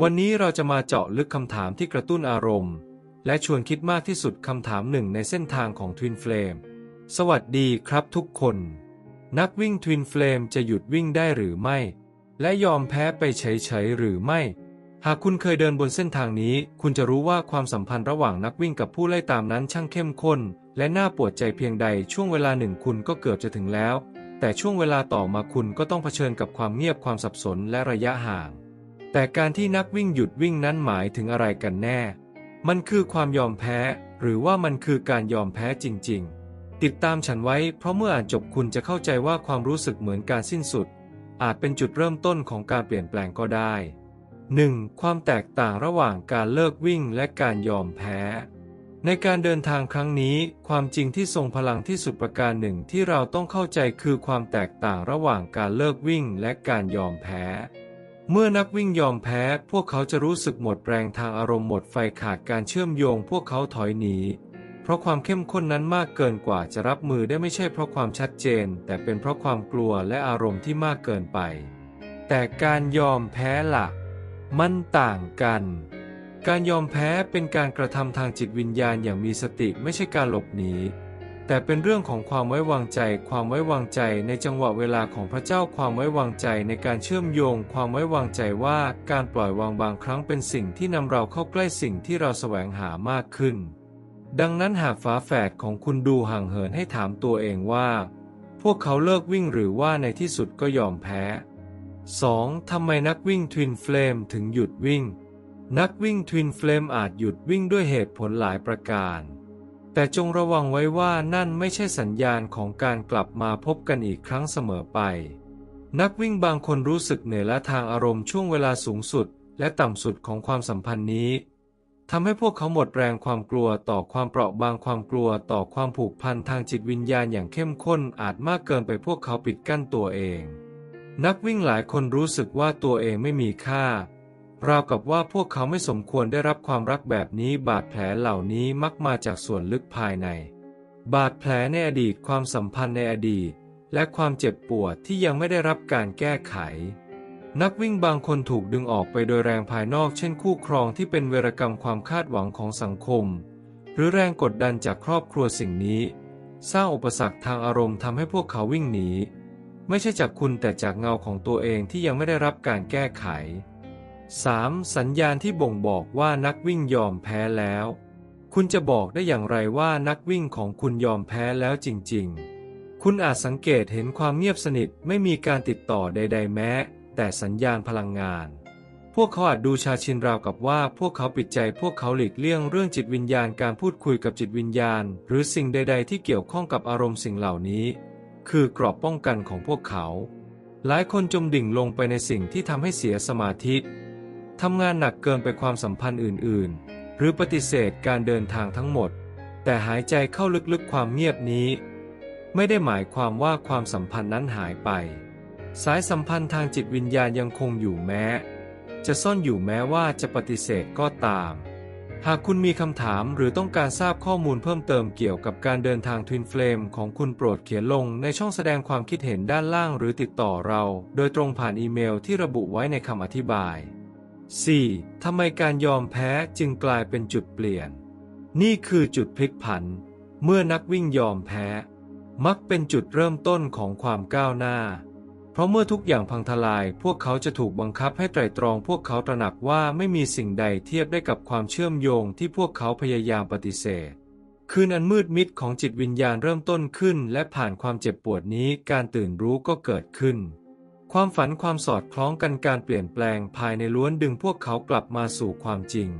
วันนี้เราจะมาเจาะลึกคำถามที่กระตุ้นอารมณ์ และชวนคิดมากที่สุดคำถามหนึ่งในเส้นทางของ Twin Flame สวัสดีครับทุกคน นักวิ่ง Twin Flame จะหยุดวิ่งได้หรือไม่ และยอมแพ้ไปเฉยๆหรือไม่ หากคุณเคยเดินบนเส้นทางนี้ คุณจะรู้ว่าความสัมพันธ์ระหว่างนักวิ่งกับผู้ไล่ตามนั้นช่างเข้มข้น และน่าปวดใจเพียงใดช่วงเวลาหนึ่งคุณก็เกือบจะถึงแล้ว แต่ช่วงเวลาต่อมาคุณก็ต้องเผชิญกับความเงียบความสับสนและระยะห่าง แต่การที่นักวิ่งหยุดวิ่งนั้นหมายถึงอะไรกันแน่ มันคือความยอมแพ้ หรือว่ามันคือการยอมแพ้จริง ๆ ติดตามฉันไว้เพราะเมื่ออ่านจบคุณจะเข้าใจว่าความรู้สึกเหมือนการสิ้นสุด อาจเป็นจุดเริ่มต้นของการเปลี่ยนแปลงก็ได้ 1. ความแตกต่างระหว่างการเลิกวิ่งและการยอมแพ้ ในการเดินทางครั้งนี้ ความจริงที่ทรงพลังที่สุดประการหนึ่งที่เราต้องเข้าใจคือความแตกต่างระหว่างการเลิกวิ่งและการยอมแพ้ เมื่อนักวิ่งยอมแพ้ พวกเขาจะรู้สึกหมดแรงทางอารมณ์หมดไฟขาดการเชื่อมโยง พวกเขาถอยหนี เพราะความเข้มข้นนั้นมากเกินกว่าจะรับมือได้ไม่ใช่เพราะความชัดเจน แต่เป็นเพราะความกลัวและอารมณ์ที่มากเกินไป แต่การยอมแพ้ล่ะ มันต่างกัน การยอมแพ้เป็นการกระทำทางจิตวิญญาณอย่างมีสติไม่ใช่การหลบหนี แต่เป็นเรื่องของความไว้วางใจ ความไว้วางใจในจังหวะเวลาของพระเจ้า ความไว้วางใจในการเชื่อมโยง ความไว้วางใจว่าการปล่อยวางบางครั้งเป็นสิ่งที่นำเราเข้าใกล้สิ่งที่เราแสวงหามากขึ้น ดังนั้นหากฝาแฝดของคุณดูห่างเหินให้ถามตัวเองว่า พวกเขาเลิกวิ่งหรือว่าในที่สุดก็ยอมแพ้ 2. ทำไมนักวิ่งทวินเฟลมถึงหยุดวิ่ง นักวิ่งทวินเฟลมอาจหยุดวิ่งด้วยเหตุผลหลายประการ แต่จงระวังไว้ว่านั่นไม่ใช่สัญญาณของการกลับมาพบกันอีกครั้งเสมอไป นักวิ่งบางคนรู้สึกเหนื่อยและทางอารมณ์ช่วงเวลาสูงสุด และต่ำสุดของความสัมพันธ์นี้ทำให้พวกเขาหมดแรงความกลัวต่อความเปราะบางความกลัวต่อความผูกพันทางจิตวิญญาณอย่างเข้มข้นอาจมากเกินไปพวกเขาปิดกั้นตัวเอง นักวิ่งหลายคนรู้สึกว่าตัวเองไม่มีค่า ราวกับว่าพวกเขาไม่สมควรได้รับความรักแบบนี้บาดแผลเหล่านี้มักมาจากส่วนลึกภายใน บาดแผลในอดีตความสัมพันธ์ในอดีต และความเจ็บปวดที่ยังไม่ได้รับการแก้ไข นักวิ่งบางคนถูกดึงออกไปโดยแรงภายนอกเช่นคู่ครองที่เป็นเวรกรรมความคาดหวังของสังคม หรือแรงกดดันจากครอบครัวสิ่งนี้ สร้างอุปสรรคทางอารมณ์ทำให้พวกเขาวิ่งหนีไม่ใช่จากคุณแต่จากเงาของตัวเองที่ยังไม่ได้รับการแก้ไข 3. สัญญาณที่บ่งบอกว่านักวิ่งยอมแพ้แล้ว คุณจะบอกได้อย่างไรว่านักวิ่งของคุณยอมแพ้แล้วจริง ๆ คุณอาจสังเกตเห็นความเงียบสนิทไม่มีการติดต่อใด ๆ แม้ แต่สัญญาณพลังงาน พวกเขาอาจดูชาชินราวกับว่าพวกเขาปิดใจพวกเขาหลีกเลี่ยงเรื่องจิตวิญญาณการพูดคุยกับจิตวิญญาณ หรือสิ่งใด ๆ ที่เกี่ยวข้องกับอารมณ์สิ่งเหล่านี้ คือกรอบป้องกันของพวกเขา หลายคนจมดิ่งลงไปในสิ่งที่ทำให้เสียสมาธิ ทำงานหนักเกินไปความสัมพันธ์อื่น ๆ หรือปฏิเสธการเดินทางทั้งหมด แต่หายใจเข้าลึกๆความเงียบนี้ ไม่ได้หมายความว่าความสัมพันธ์นั้นหายไป สายสัมพันธ์ทางจิตวิญญาณยังคงอยู่แม้ จะซ่อนอยู่แม้ว่าจะปฏิเสธก็ตาม หากคุณมีคำถามหรือต้องการทราบข้อมูลเพิ่มเติมเกี่ยวกับการเดินทางทวินเฟลมของคุณโปรดเขียนลงในช่องแสดงความคิดเห็นด้านล่างหรือติดต่อเรา โดยตรงผ่านอีเมลที่ระบุไว้ในคำอธิบาย 4. ทำไมการยอมแพ้จึงกลายเป็นจุดเปลี่ยน นี่คือจุดพลิกผัน เมื่อนักวิ่งยอมแพ้ มักเป็นจุดเริ่มต้นของความก้าวหน้า เพราะเมื่อทุกอย่างพังทลาย พวกเขาจะถูกบังคับให้ไตร่ตรอง พวกเขาตระหนักว่าไม่มีสิ่งใดเทียบได้กับความเชื่อมโยงที่พวกเขาพยายามปฏิเสธคืนอันมืดมิดของจิตวิญญาณเริ่มต้นขึ้น และผ่านความเจ็บปวดนี้การตื่นรู้ก็เกิดขึ้น ความฝันความสอดคล้องกันการเปลี่ยนแปลงภายในล้วนดึงพวกเขากลับมาสู่ความจริง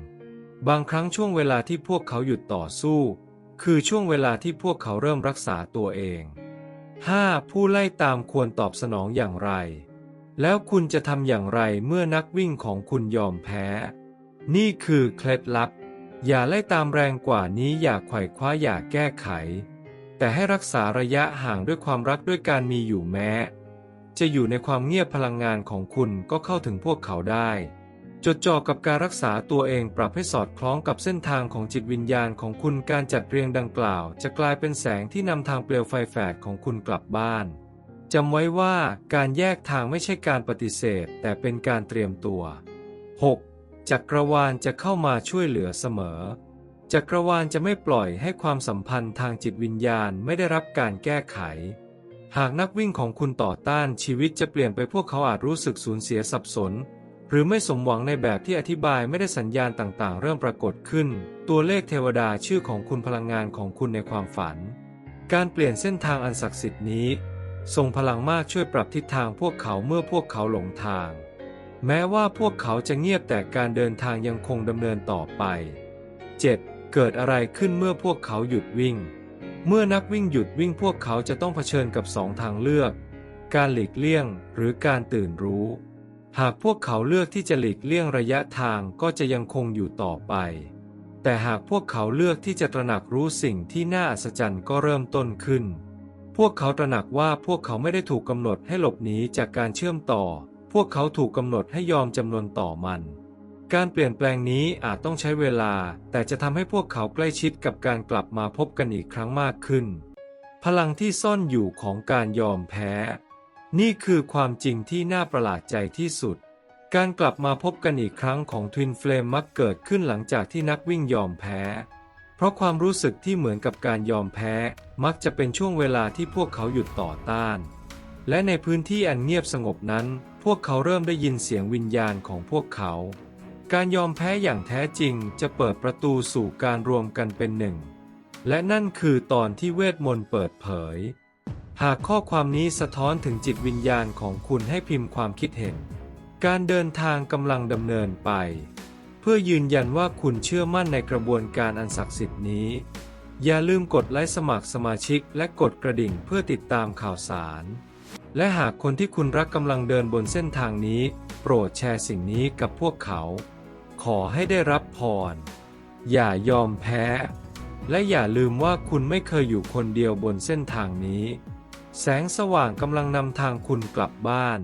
บางครั้งช่วงเวลาที่พวกเขาหยุดต่อสู้ คือช่วงเวลาที่พวกเขาเริ่มรักษาตัวเอง 5. ผู้ไล่ตามควรตอบสนองอย่างไร แล้วคุณจะทำอย่างไรเมื่อนักวิ่งของคุณยอมแพ้ นี่คือเคล็ดลับ อย่าไล่ตามแรงกว่านี้อย่าไขว่คว้าอย่าแก้ไข แต่ให้รักษาระยะห่างด้วยความรักด้วยการมีอยู่แม้ จะอยู่ในความเงียบพลังงานของคุณก็เข้าถึงพวกเขาได้ จดจ่อกับการรักษาตัวเองปรับให้สอดคล้องกับเส้นทางของจิตวิญญาณของคุณการจัดเรียงดังกล่าว จะกลายเป็นแสงที่นำทางเปลวไฟแฝดของคุณกลับบ้านจำไว้ว่าการแยกทางไม่ใช่การปฏิเสธ แต่เป็นการเตรียมตัว 6. จักรวาลจะเข้ามาช่วยเหลือเสมอ จักรวาลจะไม่ปล่อยให้ความสัมพันธ์ทางจิตวิญญาณไม่ได้รับการแก้ไข หากนักวิ่งของคุณต่อต้านชีวิตจะเปลี่ยนไปพวกเขาอาจรู้สึกสูญเสียสับสน หรือไม่สมหวังในแบบที่อธิบายไม่ได้สัญญาณต่างๆ เริ่มปรากฏขึ้น ตัวเลขเทวดาชื่อของคุณพลังงานของคุณในความฝัน การเปลี่ยนเส้นทางอันศักดิ์สิทธิ์นี้ทรงพลังมากช่วยปรับทิศทางพวกเขาเมื่อพวกเขาหลงทาง แม้ว่าพวกเขาจะเงียบแต่การเดินทางยังคงดำเนินต่อไป 7. เกิดอะไรขึ้นเมื่อพวกเขาหยุดวิ่ง เมื่อนักวิ่งหยุดวิ่งพวกเขาจะต้องเผชิญกับสองทางเลือก การหลีกเลี่ยงหรือการตื่นรู้ หากพวกเขาเลือกที่จะหลีกเลี่ยงระยะทางก็จะยังคงอยู่ต่อไป แต่หากพวกเขาเลือกที่จะตระหนักรู้สิ่งที่น่าอัศจรรย์ก็เริ่มต้นขึ้น พวกเขาตระหนักว่าพวกเขาไม่ได้ถูกกำหนดให้หลบหนีจากการเชื่อมต่อ พวกเขาถูกกำหนดให้ยอมจำนวนต่อมัน การเปลี่ยนแปลงนี้อาจต้องใช้เวลา แต่จะทำให้พวกเขาใกล้ชิดกับการกลับมาพบกันอีกครั้งมากขึ้น พลังที่ซ่อนอยู่ของการยอมแพ้ นี่คือความจริงที่น่าประหลาดใจที่สุด การกลับมาพบกันอีกครั้งของทวินเฟลมมักเกิดขึ้นหลังจากที่นักวิ่งยอมแพ้ เพราะความรู้สึกที่เหมือนกับการยอมแพ้ มักจะเป็นช่วงเวลาที่พวกเขาหยุดต่อต้าน และในพื้นที่อันเงียบสงบนั้น พวกเขาเริ่มได้ยินเสียงวิญญาณของพวกเขา การยอมแพ้อย่างแท้จริงจะเปิดประตูสู่การรวมกันเป็นหนึ่ง และนั่นคือตอนที่เวทมนต์เปิดเผย หากข้อความนี้สะท้อนถึงจิตวิญญาณของคุณให้พิมพ์ความคิดเห็น การเดินทางกำลังดำเนินไป เพื่อยืนยันว่าคุณเชื่อมั่นในกระบวนการอันศักดิ์สิทธิ์นี้ อย่าลืมกดไลค์สมัครสมาชิกและกดกระดิ่งเพื่อติดตามข่าวสาร และหากคนที่คุณรักกำลังเดินบนเส้นทางนี้ โปรดแชร์สิ่งนี้กับพวกเขา ขอให้ได้รับพร อย่ายอมแพ้ และอย่าลืมว่าคุณไม่เคยอยู่คนเดียวบนเส้นทางนี้ แสงสว่างกำลังนำทางคุณกลับบ้าน